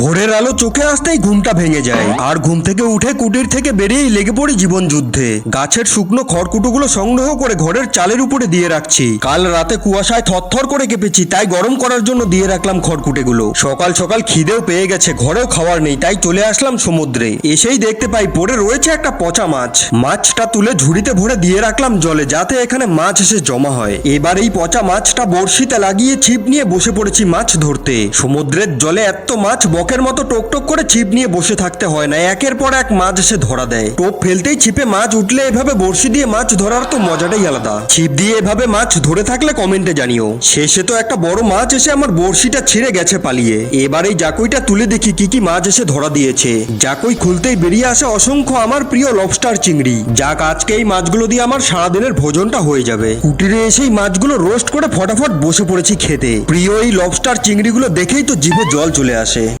ভোরের আলো চোখে আসতেই ঘুমটা ভেঙে যায়। আর ঘুম থেকে উঠে কুটির থেকে বেরিয়েই লেগে পড়ি জীবন যুদ্ধে গাছের শুকনো খড়কুটোগুলো সংগ্রহ করে ঘরের চালের উপরে দিয়ে রাখছি। কাল রাতে কুয়াশায় থরথর করে কেঁপেছি, তাই গরম করার জন্য দিয়ে রাখলাম খড়কুটেগুলো। সকাল সকাল খিদেও পেয়ে গেছে, ঘরেও খাওয়ার নেই, তাই চলে আসলাম সমুদ্রে। এসেই দেখতে পাই পড়ে রয়েছে একটা পচা মাছ। মাছটা তুলে ঝুড়িতে ভরে দিয়ে রাখলাম জলে, যাতে এখানে মাছ এসে জমা হয়। এবার এই পচা মাছটা বড়শিতে লাগিয়ে ছিপ নিয়ে বসে পড়েছি মাছ ধরতে। সমুদ্রের জলে এত মাছ বকের মতো টকটক করে ছিপ নিয়ে বসে থাকতে হয় না। একের পর এক মাছ এসে ধরা দেয়। টোপ ফেলতেই ছিপে মাছ উঠলে এভাবে বড়শি দিয়ে মাছ ধরার তো মজাটাই আলাদা। ছিপ দিয়ে এভাবে মাছ ধরে থাকলে কমেন্টে জানিও। শেষে তো একটা বড় মাছ এসে আমার বড়শিটা ছিঁড়ে গেছে পালিয়ে। এবার এই জাকইটা তুলে দেখি কি কি মাছ এসে ধরা দিয়েছে। জাকই খুলতেই বেরিয়ে আসে অসংখ্য আমার প্রিয় লবস্টার চিংড়ি। যাক, আজকে এই মাছগুলো দিয়ে আমার সারাদিনের ভোজনটা হয়ে যাবে। কুটিরে এসেই মাছগুলো রোস্ট করে ফটাফট বসে পড়েছি খেতে। প্রিয় এই লবস্টার চিংড়িগুলো দেখেই তো জিভে জল চলে আসে।